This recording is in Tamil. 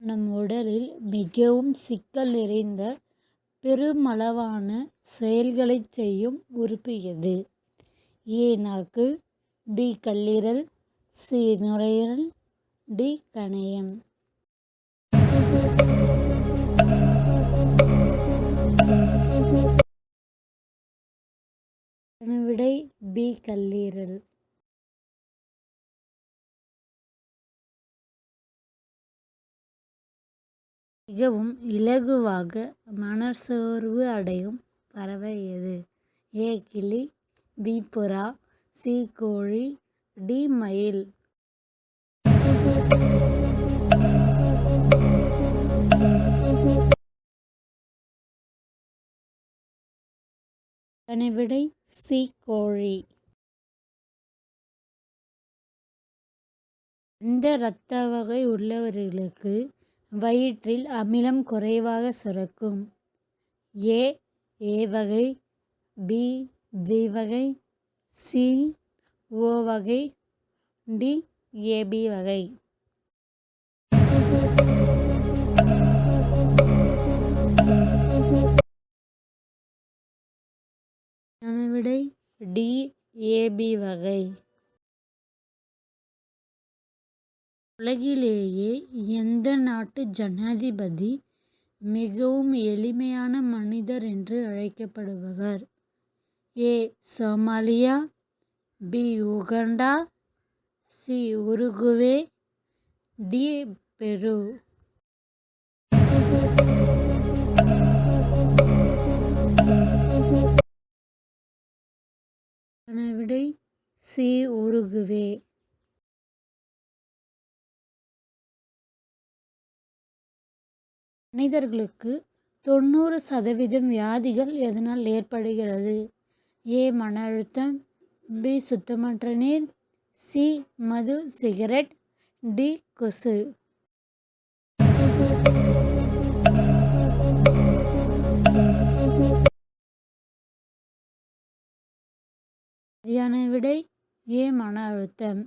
நம் உடலில் மிகவும் சிக்கல் நிறைந்த பெருமளவான செயல்களைச் செய்யும் உறுப்பு எது? ஏ நாக்கு பி கல்லீரல் சி நுரையீரல் டி கணையம். விடை பி கல்லீரல். மிகவும் இலகுவாக மனச்சோர்வு அடையும் பறவை எது ஏ கிளி பி புறா சி கோழி டி மயில். விடை சி கோழி. இந்த இரத்த வகை உள்ளவர்களுக்கு வயிற்றில் அமிலம் குறைவாக சுரக்கும். ஏ ஏ வகை பி பி வகை சி ஓ வகை டி ஏபி வகை. விடை டி ஏபி வகை. உலகிலேயே எந்த நாட்டு ஜனாதிபதி மிகவும் எளிமையான மனிதர் என்று அழைக்கப்படுபவர்? A. Somalia B. Uganda C. Uruguay D. Peru. விடை சி. உருகுவே. மனிதர்களுக்கு தொண்ணூறு சதவீதம் வியாதிகள் எதனால் ஏற்படுகிறது? ஏ. மன அழுத்தம் பி. சுத்தமற்ற நீர் சி. மது சிகரெட் டி. கொசு. சரியான விடை ஏ. மன அழுத்தம்